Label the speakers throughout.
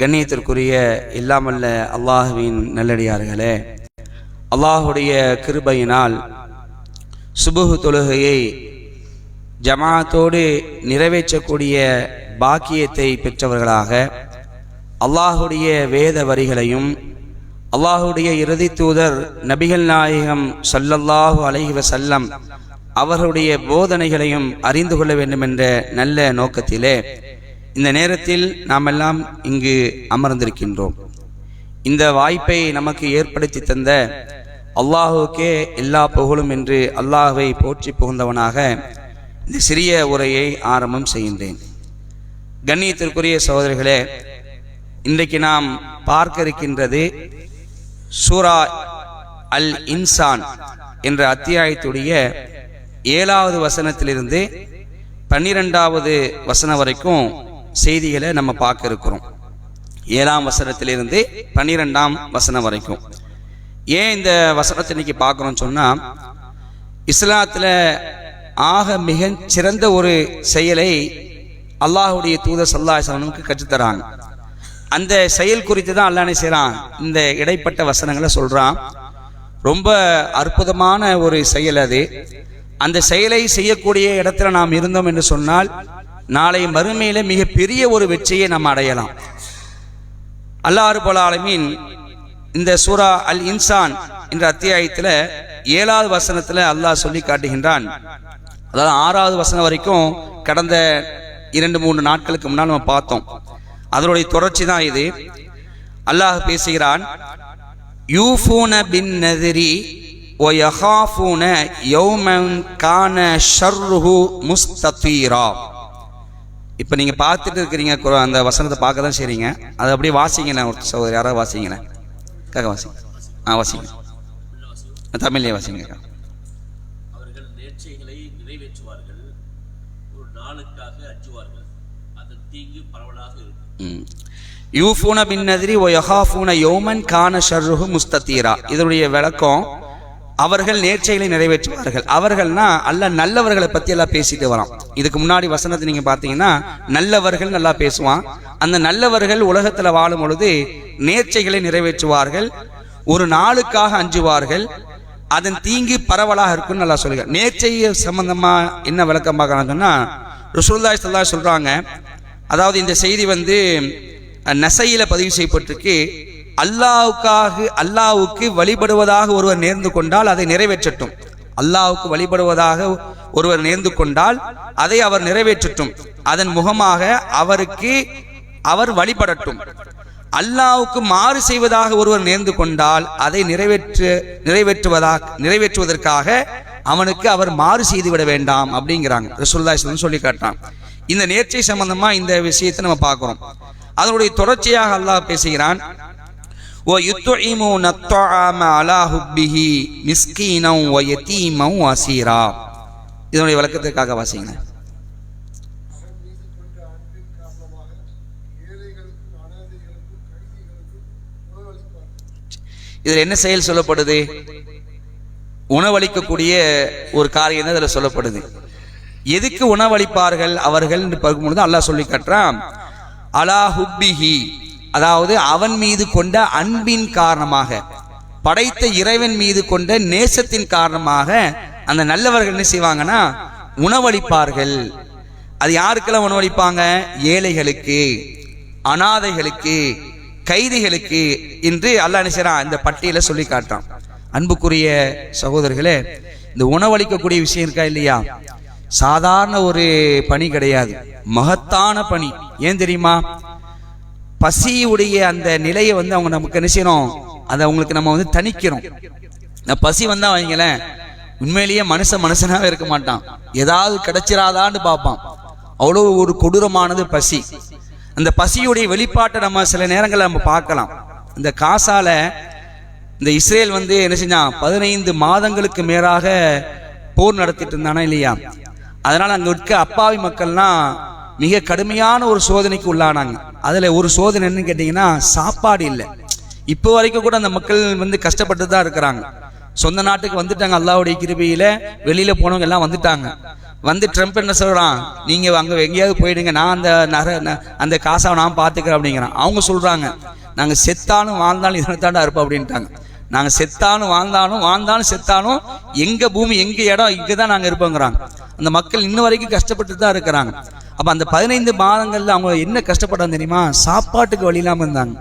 Speaker 1: கண்ணியத்திற்குரிய இல்லாமல்ல அல்லாஹுவின் நல்லடியார்களே அல்லாஹுடைய கிருபையினால் சுபுகு தொழுகையை ஜமாத்தோடு நிறைவேற்றக்கூடிய பாக்கியத்தை பெற்றவர்களாக அல்லாஹுடைய வேத வரிகளையும் அல்லாஹுடைய இறுதி தூதர் நபிகள் நாயகம் சல்லல்லாஹு அலைஹி வசல்லம் அவர்களுடைய போதனைகளையும் அறிந்து கொள்ள வேண்டும் என்ற நல்ல நோக்கத்திலே இந்த நேரத்தில் நாம் எல்லாம் இங்கு அமர்ந்திருக்கின்றோம். இந்த வாய்ப்பை நமக்கு ஏற்படுத்தி தந்த அல்லாஹுக்கே எல்லா புகழும் என்று அல்லாஹுவை போற்றி புகுந்தவனாக இந்த சிறிய உரையை ஆரம்பம் செய்கின்றேன். கண்ணியத்திற்குரிய சகோதரிகளே இன்றைக்கு நாம் பார்க்க இருக்கின்றது சூரா அல் இன்சான் என்ற அத்தியாயத்துடைய ஏழாவது வசனத்திலிருந்து பன்னிரெண்டாவது வசனம் வரைக்கும் செய்திகளை நம்ம பார்க்க இருக்கிறோம். ஏழாம் வசனத்திலிருந்து பன்னிரெண்டாம் வசனம் வரைக்கும். ஏன் இந்த வசனத்தை இன்னைக்கு பார்க்குறோம்னு சொன்னால் இஸ்லாத்தில் ஆக மிக சிறந்த ஒரு செயலை அல்லாஹுடைய தூதர் சல்லாஹனுக்கு கற்றுத்தராங்க. அந்த செயல் குறித்து தான் அல்லாஹ் செய்கிறான் இந்த இடைப்பட்ட வசனங்களை சொல்கிறான் ரொம்ப அற்புதமான ஒரு செயல் அது. அந்த செயலை செய்யக்கூடிய இடத்துல நாம் இருந்தோம் என்று சொன்னால் நாளை மறுமையில் மிகப்பெரிய ஒரு வெற்றியை நம்ம அடையலாம். அல்லாறு போல ஆலமீன் இந்த சூரா அல் இன்சான் என்ற அத்தியாயத்தில் ஏழாவது வசனத்தில் அல்லாஹ் சொல்லி காட்டுகின்றான். அதாவது ஆறாவது வசனம் வரைக்கும் கடந்த இரண்டு மூன்று நாட்களுக்கு முன்னால் நம்ம பார்த்தோம். அதனுடைய தொடர்ச்சி தான் இது. அல்லாஹ் பேசுகிறான் யூஃபூன பின் நதிரி ஓ யஹாஃபூன யௌமன் கான ஷர்ருஹு முஸ்தீரா இப்போ நீங்கள் பார்த்துட்டு இருக்கிறீங்க அந்த வசனத்தை பார்க்க தான் செய்றீங்க. அதை அப்படியே வாசிங்களேன் ஒரு சகோதரி யாராவது வாசிங்களேன் கேட்க வாசிங்க. ஆ வாசிங்க. தமிழ்லேயே வாசிங்க.
Speaker 2: அவர்கள் நேர்ச்சைகளை நிறைவேற்றுவார்கள் ஒரு நாளுக்காக அஞ்சுவார்கள். அதன் தீங்கு பரவலாக இருக்கும்.
Speaker 1: யூஃபூன பின் நதிரி ஒ யஹாஃபூன யோமன் கான ஷர்ருஹு முஸ்தத்தீரா இதனுடைய விளக்கம் அவர்கள் நேர்ச்சைகளை நிறைவேற்றுவார்கள். அவர்கள்னா அல்ல நல்லவர்களை பத்தி எல்லாம் பேசிட்டு வரோம் இதுக்கு முன்னாடி வசனத்தை நீங்க பார்த்தீங்கன்னா நல்லவர்கள் நல்லா பேசுவான். அந்த நல்லவர்கள் உலகத்துல வாழும் பொழுது நேர்ச்சைகளை நிறைவேற்றுவார்கள். ஒரு நாளுக்காக அஞ்சுவார்கள். அதன் தீங்கு பரவலாக இருக்கும்னு நல்லா சொல்லுங்க. நேர்ச்சை சம்பந்தமா என்ன விளக்கம் பார்க்கலாம்னு சொன்னா ரசூலுல்லாஹி சொல்றாங்க. அதாவது இந்த செய்தி வந்து அஹ், பதிவு செய்யப்பட்டிருக்கு. அல்லாவுக்காக அல்லாவுக்கு வழிபடுவதாக ஒருவர் நேர்ந்து கொண்டால் அதை நிறைவேற்றட்டும். அல்லாவுக்கு வழிபடுவதாக ஒருவர் நேர்ந்து கொண்டால் அதை அவர் நிறைவேற்றட்டும். அதன் முகமாக அவருக்கு அவர் வழிபடட்டும். அல்லாவுக்கு மாறு செய்வதாக ஒருவர் நேர்ந்து கொண்டால் அதை நிறைவேற்று நிறைவேற்றுவதாக நிறைவேற்றுவதற்காக அவனுக்கு அவர் மாறு செய்து விட வேண்டாம் அப்படிங்கிறாங்க. ரசூலுல்லாஹி சொல்லி காட்டுறான். இந்த நேர்ச்சை சம்பந்தமா இந்த விஷயத்தை நம்ம பார்க்கிறோம். அதனுடைய தொடர்ச்சியாக அல்லாஹ் பேசுகிறான். وَيُطْعِمُونَ الطَّعَامَ عَلَى حُبِّهِ مِسْكِينًا وَيَتِيمًا وَأَسِيرًا இதனுடைய விளக்கத்திற்காக வாசிங்க
Speaker 3: அவன் மீது கொண்ட அன்பின் காரணமாக ஏழைகளுக்கும் அனாதைகளுக்கும் கைதிகளுக்கும் உணவளிப்பார்கள்
Speaker 1: இதில் என்ன செயல் சொல்லப்படுது உணவளிக்கக்கூடிய ஒரு காரியம் தான் இதில் சொல்லப்படுது எதுக்கு உணவளிப்பார்கள் அவர்கள் என்று பார்க்கும்பொழுது அல்லாஹ் சொல்லி காட்டுறான் அலா ஹுப்பிஹி அதாவது அவன் மீது கொண்ட அன்பின் காரணமாக படைத்த இறைவன் மீது கொண்ட நேசத்தின் காரணமாக அந்த நல்லவர்கள் என்ன செய்வாங்கன்னா உணவளிப்பார்கள். அது யாருக்கெல்லாம் உணவளிப்பாங்க? ஏழைகளுக்கு அனாதைகளுக்கு கைதிகளுக்கு என்று அல்லா என்ன இந்த பட்டியலை சொல்லி காட்டான் அன்புக்குரிய சகோதரர்களே இந்த உணவளிக்கக்கூடிய விஷயம் இருக்கா இல்லையா? சாதாரண ஒரு பணி கிடையாது. மகத்தான பணி. ஏன் தெரியுமா? பசியுடைய அந்த நிலையை வந்து அவங்க நமக்கு என்ன செய்யணும்? அதை அவங்களுக்கு நம்ம வந்து தணிக்கிறோம். இந்த பசி வந்தா வைங்களேன் உண்மையிலேயே மனுஷன் மனுஷனாவே இருக்க மாட்டான். ஏதாவது கிடைச்சிராதான்னு பார்ப்பான். அவ்வளோ ஒரு கொடூரமானது பசி. அந்த பசியுடைய வெளிப்பாட்டை நம்ம சில நேரங்களில் நம்ம பார்க்கலாம். இந்த காசால இந்த இஸ்ரேல் வந்து என்ன செஞ்சான்? பதினைந்து மாதங்களுக்கு மேலாக போர் நடத்திட்டு இருந்தானா இல்லையா? அதனால அங்க இருக்க அப்பாவி மக்கள்லாம் மிக கடுமையான ஒரு சோதனைக்கு உள்ளானாங்க. அதில் ஒரு சோதனை என்னன்னு கேட்டிங்கன்னா சாப்பாடு இல்லை. இப்போ வரைக்கும் கூட அந்த மக்கள் வந்து கஷ்டப்பட்டு தான் இருக்கிறாங்க. சொந்த நாட்டுக்கு வந்துட்டாங்க அல்லாவுடைய கிருபியில் வெளியில் போனவங்க எல்லாம் வந்துட்டாங்க. வந்து ட்ரம்ப் என்ன சொல்கிறான் நீங்கள் அங்கே எங்கேயாவது போயிடுங்க நான் அந்த நகர அந்த காசை நான் பார்த்துக்கிறேன் அப்படிங்கிறான். அவங்க சொல்கிறாங்க நாங்கள் செத்தாலும் வாழ்ந்தாலும் இதனை தாண்டா இருப்போம் அப்படின்ட்டாங்க. நாங்கள் செத்தாலும் வாழ்ந்தாலும் வாழ்ந்தாலும் செத்தாலும் எங்கள் பூமி எங்கள் இடம் இங்கே தான் நாங்கள் இருப்போங்கிறாங்க. அந்த மக்கள் இன்ன வரைக்கும் கஷ்டப்பட்டு தான் இருக்கிறாங்க. அப்ப அந்த பதினைந்து மாதங்கள்ல அவங்க என்ன கஷ்டப்பட்டாங்க தெரியுமா? சாப்பாட்டுக்கு வழி இல்லாம இருந்தாங்க.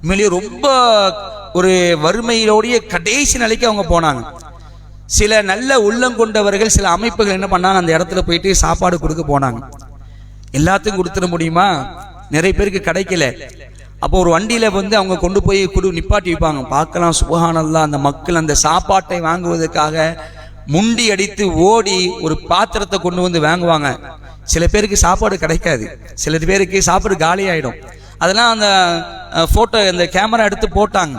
Speaker 1: உண்மையிலேயே ரொம்ப ஒரு வறுமையிலோடைய கடைசி நிலைக்கு அவங்க போனாங்க. சில நல்ல உள்ளம் கொண்டவர்கள் சில அமைப்புகள் என்ன பண்ணாங்க? அந்த இடத்துல போயிட்டு சாப்பாடு கொடுக்க போனாங்க. எல்லாத்துக்கும் கொடுத்துட முடியுமா? நிறைய பேருக்கு கிடைக்கல. அப்போ ஒரு வண்டியில வந்து அவங்க கொண்டு போய் குடு நிப்பாட்டி வைப்பாங்க. பார்க்கலாம் சுபஹானல்லா அந்த மக்கள் அந்த சாப்பாட்டை வாங்குவதற்காக முண்டி அடித்து ஓடி ஒரு பாத்திரத்தை கொண்டு வந்து வாங்குவாங்க. சில பேருக்கு சாப்பாடு கிடைக்காது. சில பேருக்கு சாப்பாடு காலி அதெல்லாம் அந்த ஃபோட்டோ இந்த கேமரா எடுத்து போட்டாங்க.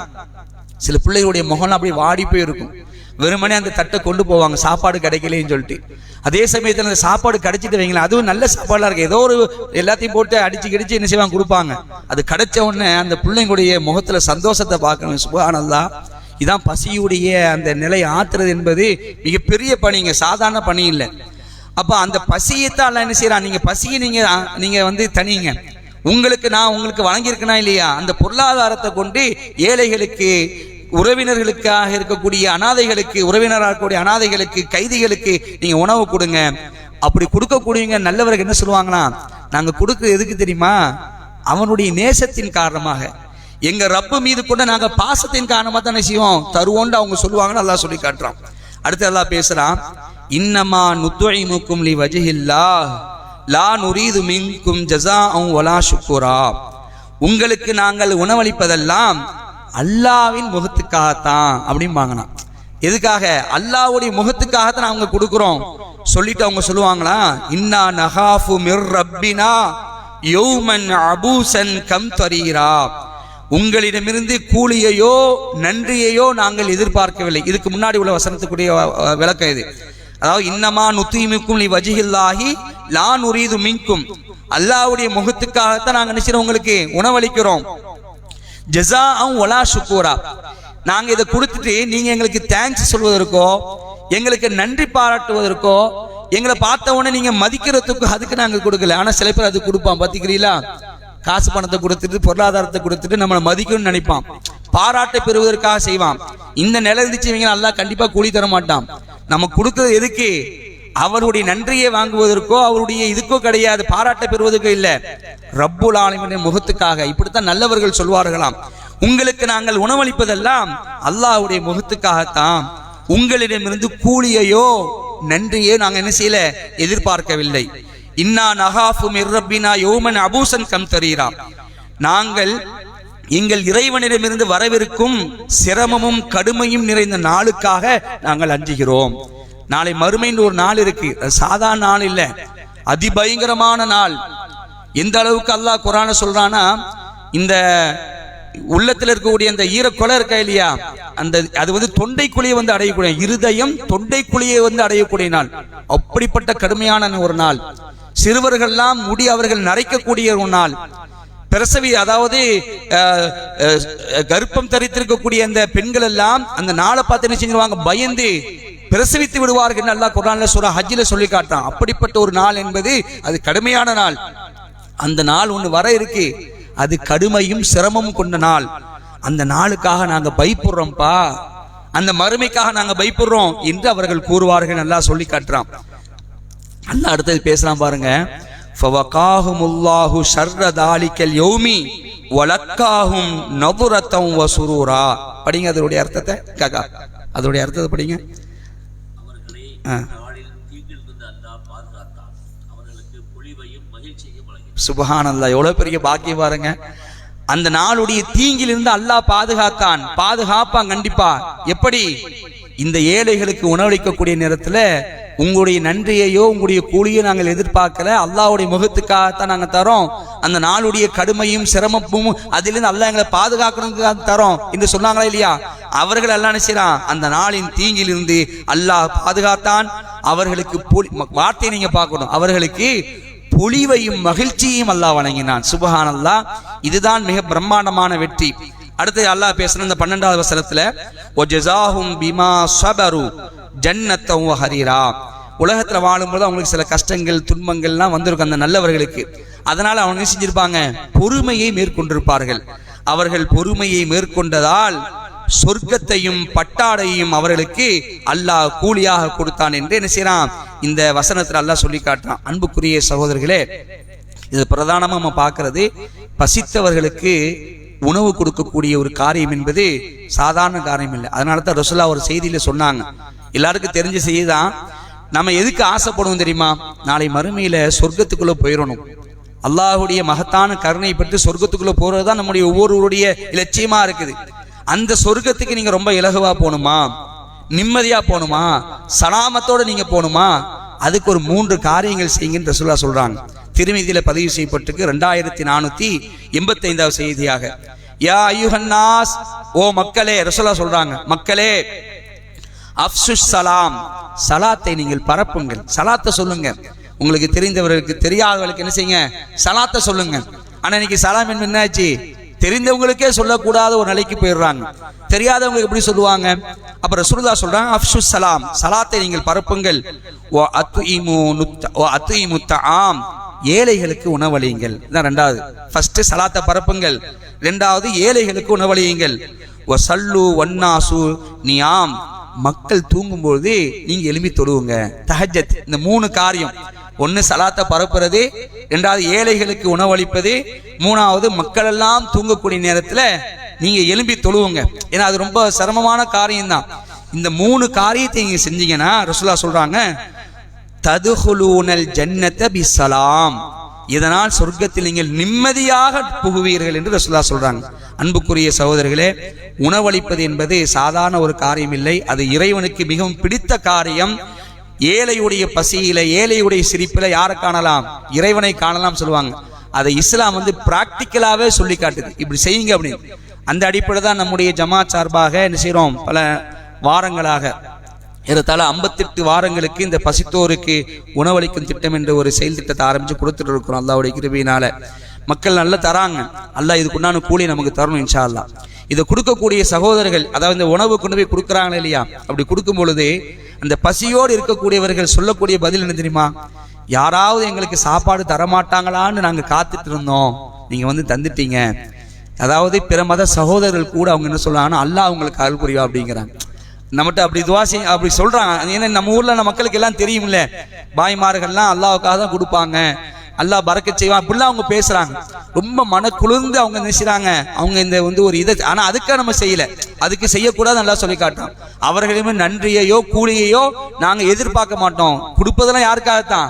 Speaker 1: சில பிள்ளைகளுடைய முகம்லாம் அப்படியே வாடி போயிருக்கும். வெறுமனே அந்த தட்டை கொண்டு போவாங்க. சாப்பாடு கிடைக்கலன்னு சொல்லிட்டு. அதே சமயத்தில் அந்த சாப்பாடு கிடைச்சிட்டு வைங்களேன். அதுவும் நல்ல சாப்பாடுலாம் இருக்குது ஏதோ ஒரு எல்லாத்தையும் போட்டு அடிச்சு கிடிச்சு என்ன செய்வாங்க? கொடுப்பாங்க. அது கிடைச்ச உடனே அந்த பிள்ளைங்களுடைய முகத்தில் சந்தோஷத்தை பார்க்கணும். சுபானந்தான் இதான் பசியுடைய அந்த நிலை ஆத்துறது என்பது மிகப்பெரிய பணிங்க சாதாரண பணி இல்லை. அப்போ அந்த பசியைத்தான் அல்லாஹ் என்ன செய்யறான் நீங்க பசியை நீங்க நீங்கள் நீங்க வந்து தனியுங்க உங்களுக்கு நான் உங்களுக்கு வழங்கியிருக்கனா இல்லையா? அந்த பொருளாதாரத்தை கொண்டு ஏழைகளுக்கு உறவினர்களுக்காக இருக்கக்கூடிய அனாதைகளுக்கு உறவினராக இருக்கக்கூடிய அனாதைகளுக்கு கைதிகளுக்கு நீங்க உணவு கொடுங்க. அப்படி கொடுக்கக்கூடியவங்க நல்லவர்கள் என்ன சொல்லுவாங்களா நாங்க கொடுக்க எதுக்கு தெரியுமா? அவனுடைய நேசத்தின் காரணமாக. எங்க ரப்பு மீது கூட நாங்க பாசத்தின் காரணமா தானே செய்வோம்? தருவோம்னு அவங்க சொல்லுவாங்கன்னு நல்லா சொல்லி காட்டுறோம் அடுத்து எல்லாம் பேசுறான் இன்னமா நுத்துஇமுக்கும் லி வஜஹில்லா லா நுரீது மின்கும் ஜசா ஒலா சுக்குரா உங்களுக்கு நாங்கள் உணவளிப்பதெல்லாம் அல்லாவின் முகத்துக்காகத்தான் அப்படிம்பாங்கண்ணா. எதுக்காக? அல்லாஹ்வுடைய முகத்துக்காகத்தான் அவங்க கொடுக்குறோம். சொல்லிட்டு அவங்க சொல்லுவாங்களா? இன்னா நகாஃபு மிர் ரப்பினா யௌமன் அபூசன் கம் தரீரா. உங்களிடமிருந்து கூலியையோ நன்றியையோ நாங்கள் எதிர்பார்க்கவில்லை. இதுக்கு முன்னாடி உள்ள வசனத்துக்குரிய விளக்கம் இது. அதாவது இன்னமா நுத்திமிக்கும் நீ வஜிகில்லாகி லான் நுரீது மின்கும். அல்லாஹ்வுடைய முகத்துக்காகத்தான் நாங்க நினைச்சிரோம் உங்களுக்கு உணவளிக்கிறோம். ஜஸா ஒலா சுக்கூரா நாங்க இதை கொடுத்துட்டு நீங்க எங்களுக்கு தேங்க்ஸ் சொல்வதற்கோ எங்களுக்கு நன்றி பாராட்டுவதற்கோ எங்களை பார்த்த உடனே நீங்க மதிக்கிறதுக்கு அதுக்கு நாங்க கொடுக்கல. ஆனா சில பேர் அது கொடுப்பான் பாத்தீங்களா காசு பணத்தை கொடுத்துட்டு பொருளாதாரத்தை கொடுத்துட்டு நம்மளை மதிக்கணும்னு நினைப்பான். பாராட்டை பெறுவதற்காக செய்வான். இந்த நிலை இருந்துச்சு இவங்க நல்லா கண்டிப்பா கூலி தர மாட்டான். நம்ம கொடுத்தது எதுக்கு? அவருடைய நன்றியை வாங்குவதற்கோ அவருடைய இதுக்கோ கிடையாது பாராட்ட பெறுவதற்கோ இல்ல. ரப்புல் ஆலமின் முகத்துக்காக இப்படித்தான் நல்லவர்கள் சொல்வார்களாம். உங்களுக்கு நாங்கள் உணவளிப்பதெல்லாம் அல்லாஹ்வுடைய முகத்துக்காகத்தான். உங்களிடமிருந்து கூலியையோ நன்றியோ நாங்கள் என்ன செய்யல? எதிர்பார்க்கவில்லை. இன்னா நகாஃபு மிர்ரப்பினா யோமன் அபூசன் கம் தரீரா. நாங்கள் எங்கள் இறைவனிடமிருந்து வரவிருக்கும் சிரமமும் கடுமையும் நிறைந்த நாளுக்காக நாங்கள் அஞ்சுகிறோம். நாளை மறுமைன்னு ஒரு நாள் இருக்கு. சாதாரண நாள் இல்லை. அதிபயங்கரமான நாள். எந்த அளவுக்கு அல்லாஹ் குரான சொல்றானா இந்த உள்ளத்தில் இருக்கக்கூடிய அந்த ஈரக்கொலை இருக்கா இல்லையா? அந்த அது வந்து தொண்டைக்குழியை வந்து அடையக்கூடிய இருதயம் தொண்டைக்குழியை வந்து அடையக்கூடிய நாள். அப்படிப்பட்ட கடுமையான ஒரு நாள். சிறுவர்கள்லாம் முடி அவர்கள் நரைக்கக்கூடிய ஒரு நாள். பிரசவி அதாவது கர்ப்பம் தரித்திருக்கக்கூடிய அந்த பெண்கள் எல்லாம் அந்த நாளை பார்த்து என்ன செஞ்சிருவாங்க பயந்து பிரசவித்து விடுவார்கள் நல்லா குரான்ல சொல்ற ஹஜ்ஜில சொல்லி காட்டான் அப்படிப்பட்ட ஒரு நாள் என்பது அது கடுமையான நாள். அந்த நாள் ஒன்று வர இருக்கு. அது கடுமையும் சிரமமும் கொண்ட நாள். அந்த நாளுக்காக நாங்க பயப்படுறோம்ப்பா. அந்த மறுமைக்காக நாங்க பயப்படுறோம் என்று அவர்கள் கூறுவார்கள் நல்லா சொல்லி காட்டுறான். நல்லா அடுத்தது பேசலாம் பாருங்க. ஃபவகாஹுமுல்லாஹு ஷர்ர தாலிக்கல் யௌமி வலக்காகும் நபுரத்தம் வசுரூரா படிங்க அதனுடைய அர்த்தத்தை காக்கா. அதனுடைய அர்த்தத்தை படிங்க.
Speaker 2: அவர்களை
Speaker 1: எவ்வளோ பெரிய பாக்கியம் பாருங்க. அந்த நாளுடைய தீங்கிலிருந்து அல்லாஹ் பாதுகாத்தான். பாதுகாப்பான் கண்டிப்பா. எப்படி? இந்த ஏழைகளுக்கு உணவளிக்கக்கூடிய நேரத்துல உங்களுடைய நன்றியையோ உங்களுடைய கூலியோ நாங்கள் எதிர்பார்க்கல. அல்லாவுடைய முகத்துக்காகத்தான் நாங்கள் தரோம். அந்த நாளுடைய கடுமையும் சிரமப்பும் அதிலிருந்து அல்லாஹ் எங்களை பாதுகாக்கணுக்காக தரோம் என்று சொன்னாங்களா இல்லையா? அவர்கள் எல்லாம் என்ன அந்த நாளின் தீங்கிலிருந்து அல்லாஹ் பாதுகாத்தான். அவர்களுக்கு வார்த்தையை நீங்க பார்க்கணும். அவர்களுக்கு பொலிவையும் மகிழ்ச்சியையும் அல்லாஹ் வழங்கினான் சுபஹான் அல்லாஹ் இதுதான் மிக பிரம்மாண்டமான வெற்றி. அடுத்து அல்லாஹ் பேசுன இந்த பன்னெண்டாவது வசனத்துல ஒஜசாஹும் பிமா சபரு ஜன்னத்தம் ஹரீரா உலகத்துல வாழும்போது அவங்களுக்கு சில கஷ்டங்கள் துன்பங்கள்லாம் வந்திருக்கும் அந்த நல்லவர்களுக்கு. அதனால அவங்க என்ன செஞ்சிருப்பாங்க? பொறுமையை மேற்கொண்டிருப்பார்கள். அவர்கள் பொறுமையை மேற்கொண்டதால் சொர்க்கத்தையும் பட்டாடையும் அவர்களுக்கு அல்லாஹ் கூலியாக கொடுத்தான் என்று என்ன செய்யறான்? இந்த வசனத்தில் அல்லாஹ் சொல்லி காட்டுறான். அன்புக்குரிய சகோதரர்களே இது பிரதானமாக நம்ம பார்க்கறது பசித்தவர்களுக்கு உணவு கொடுக்கக்கூடிய ஒரு காரியம் என்பது சாதாரண காரியம் இல்லை. அதனால தான் ரசுல்லா ஒரு செய்தியில் சொன்னாங்க. எல்லாருக்கும் தெரிஞ்ச செய்தி தான் நம்ம எதுக்கு ஆசைப்படுவோம் தெரியுமா? நாளை மறுமையில் சொர்க்கத்துக்குள்ளே போயிடணும் அல்லாஹுடைய மகத்தான கருணை பெற்று சொர்க்கத்துக்குள்ளே போகிறது தான் நம்முடைய ஒவ்வொருவருடைய இலட்சியமாக இருக்குது. அந்த சொர்க்கத்துக்கு நீங்கள் ரொம்ப இலகுவாக போகணுமா? நிம்மதியா போகணுமா சலாமத்தோட நீங்க போகணுமா அதுக்கு ஒரு மூன்று காரியங்கள் செய்யுங்கன்னு ரசுல்லா சொல்றாங்க. திருமதியில பதிவு செய்யப்பட்டிருக்கு ரெண்டாயிரத்தி நானூத்தி எண்பத்தி ஐந்தாவது செய்தியாக. யா ஐயுஹன்னாஸ் ஓ மக்களே ரசுல்லா சொல்றாங்க மக்களே அப்சுஸ் சலாம் சலாத்தை நீங்கள் பரப்புங்கள். சலாத்தை சொல்லுங்க. உங்களுக்கு தெரிந்தவர்களுக்கு தெரியாதவர்களுக்கு என்ன செய்யுங்க? சலாத்தை சொல்லுங்க. ஆனா இன்னைக்கு சலாம் என்ன என்னாச்சு? தெரிந்தவங்களுக்கே சொல்லக்கூடாத ஒரு நிலைக்கு போயிடுறாங்க. தெரியாதவங்களுக்கு எப்படி சொல்லுவாங்க? அப்புறம் சுருதா சொல்றாங்க அப்சு சலாம் சலாத்தை நீங்கள் பரப்புங்கள். ஓ அத்துஇமு நுத்த ஓ இமுத்த ஆம் ஏழைகளுக்கு உணவளியுங்கள். இதான் ரெண்டாவது. ஃபர்ஸ்ட் சலாத்தை பரப்புங்கள். ரெண்டாவது ஏழைகளுக்கு உணவளியுங்கள். ஓ சல்லு ஒன்னாசு ஆம் மக்கள் தூங்கும்போது நீங்க எழுப்பி தொழுவுங்க. தஹஜத் இந்த மூணு காரியம். ஒன்னு சலாத்தை பரப்புறது ரெண்டாவது ஏழைகளுக்கு உணவளிப்பது மூணாவது மக்கள் எல்லாம் தூங்கக்கூடிய நேரத்துல நீங்க எலும்பி தொழுவுங்க. ஏன்னா அது ரொம்ப சிரமமான காரியம்தான். இந்த மூணு காரியத்தை நீங்க செஞ்சீங்கன்னா ரசுல்லா சொல்றாங்க ததுகுலூனல் ஜன்னத்தை பிசலாம் இதனால் சொர்க்கத்தில் நீங்கள் நிம்மதியாக புகுவீர்கள் என்று ரசுல்லா சொல்றாங்க. அன்புக்குரிய சகோதரர்களே உணவளிப்பது என்பது சாதாரண ஒரு காரியம் இல்லை அது இறைவனுக்கு மிகவும் பிடித்த காரியம். ஏழையுடைய பசியில ஏழையுடைய சிரிப்பில் யாரை காணலாம்? இறைவனை காணலாம் சொல்லுவாங்க. அதை இஸ்லாம் வந்து பிராக்டிக்கலாகவே சொல்லி காட்டுது இப்படி செய்யுங்க அப்படின்னு. அந்த அடிப்படை தான் நம்முடைய ஜமா சார்பாக என்ன செய்கிறோம் பல வாரங்களாக ஏறத்தாழ ஐம்பத்தெட்டு வாரங்களுக்கு இந்த பசித்தோருக்கு உணவளிக்கும் திட்டம் என்ற ஒரு செயல் திட்டத்தை ஆரம்பித்து கொடுத்துட்டு இருக்கிறோம் அல்லாவுடைய கிருபியினால். மக்கள் நல்லா தராங்க. அல்லாஹ் இதுக்குண்டான கூலி நமக்கு தரணும் இன்ஷா அல்லா இதை கொடுக்கக்கூடிய சகோதரர்கள் அதாவது இந்த உணவு கொண்டு போய் கொடுக்குறாங்களே இல்லையா? அப்படி கொடுக்கும் பொழுது அந்த பசியோடு இருக்கக்கூடியவர்கள் சொல்லக்கூடிய பதில் என்ன தெரியுமா? யாராவது எங்களுக்கு சாப்பாடு தரமாட்டாங்களான்னு நாங்கள் காத்துட்டு இருந்தோம். நீங்கள் வந்து தந்துட்டீங்க. அதாவது பிற மத சகோதரர்கள் கூட அவங்க என்ன சொல்கிறாங்கன்னா அல்லாஹ் அவங்களுக்கு அருள் புரியும் அப்படிங்கிறாங்க. நம்மகிட்ட அப்படி துவா செய் அப்படி சொல்கிறாங்க ஏன்னா நம்ம ஊரில் நம்ம மக்களுக்கு எல்லாம் தெரியும்ல. பாய்மார்கள்லாம் அல்லாவுக்காக தான் கொடுப்பாங்க. அல்லாஹ் பறக்க செய்வான். அப்படிலாம் அவங்க பேசுறாங்க. ரொம்ப மன குளிர்ந்து அவங்க நினைச்சாங்க அவங்க இந்த வந்து ஒரு இதை ஆனால் அதுக்காக நம்ம செய்யல. அதுக்கு செய்யக்கூடாது நல்லா சொல்லி காட்டுறோம் அவர்களுமே நன்றியையோ கூலியையோ நாங்கள் எதிர்பார்க்க மாட்டோம். கொடுப்பதெல்லாம் யாருக்காகத்தான்?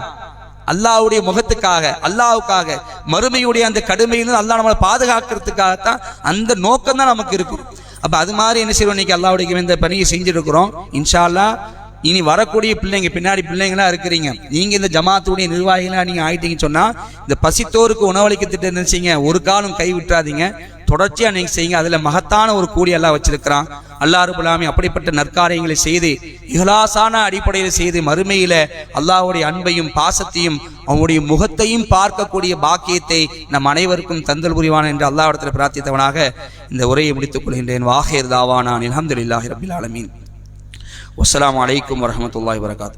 Speaker 1: அல்லாஹ்வுடைய முகத்துக்காக அல்லாஹ்வுக்காக. மறுமையுடைய அந்த கடுமையிலிருந்து அல்லா நம்மளை பாதுகாக்கிறதுக்காகத்தான் அந்த நோக்கம் தான் நமக்கு இருக்கும் அப்போ அது மாதிரி என்ன செய்வோம் இன்னைக்கு அல்லாவுடைய இந்த பணியை செஞ்சுருக்கிறோம். இன்ஷால்லா இனி வரக்கூடிய பிள்ளைங்க பின்னாடி பிள்ளைங்களா இருக்கிறீங்க. நீங்க இந்த ஜமாத்துடைய நிர்வாகிகளா நீங்க ஆயிட்டீங்கன்னு சொன்னா இந்த பசித்தோருக்கு உணவளிக்க திட்டம் நினைச்சீங்க ஒரு காலம் கை விட்டுறாதீங்க. தொடர்ச்சியாக நீங்கள் செய்யுங்க. அதில் மகத்தான ஒரு கூலி எல்லாம் வச்சிருக்கிறான். அல்லாஹ் ரபுல்லாமி அப்படிப்பட்ட நற்காரியங்களை செய்து இகலாசான அடிப்படையில் செய்து மறுமையில் அல்லாஹ்வுடைய அன்பையும் பாசத்தையும் அவனுடைய முகத்தையும் பார்க்கக்கூடிய பாக்கியத்தை நம் அனைவருக்கும் தந்தல் புரிவான் என்று அல்லாஹ்விடத்தில் பிரார்த்தித்தவனாக இந்த உரையை முடித்துக் கொள்கின்றேன். வாஹேர் தாவானான் அல்ஹம்துலில்லாஹி ரபில் ஆலமீன். வஸ்ஸலாமு அலைக்கும் வரஹ்மத்துல்லாஹி வரகாத்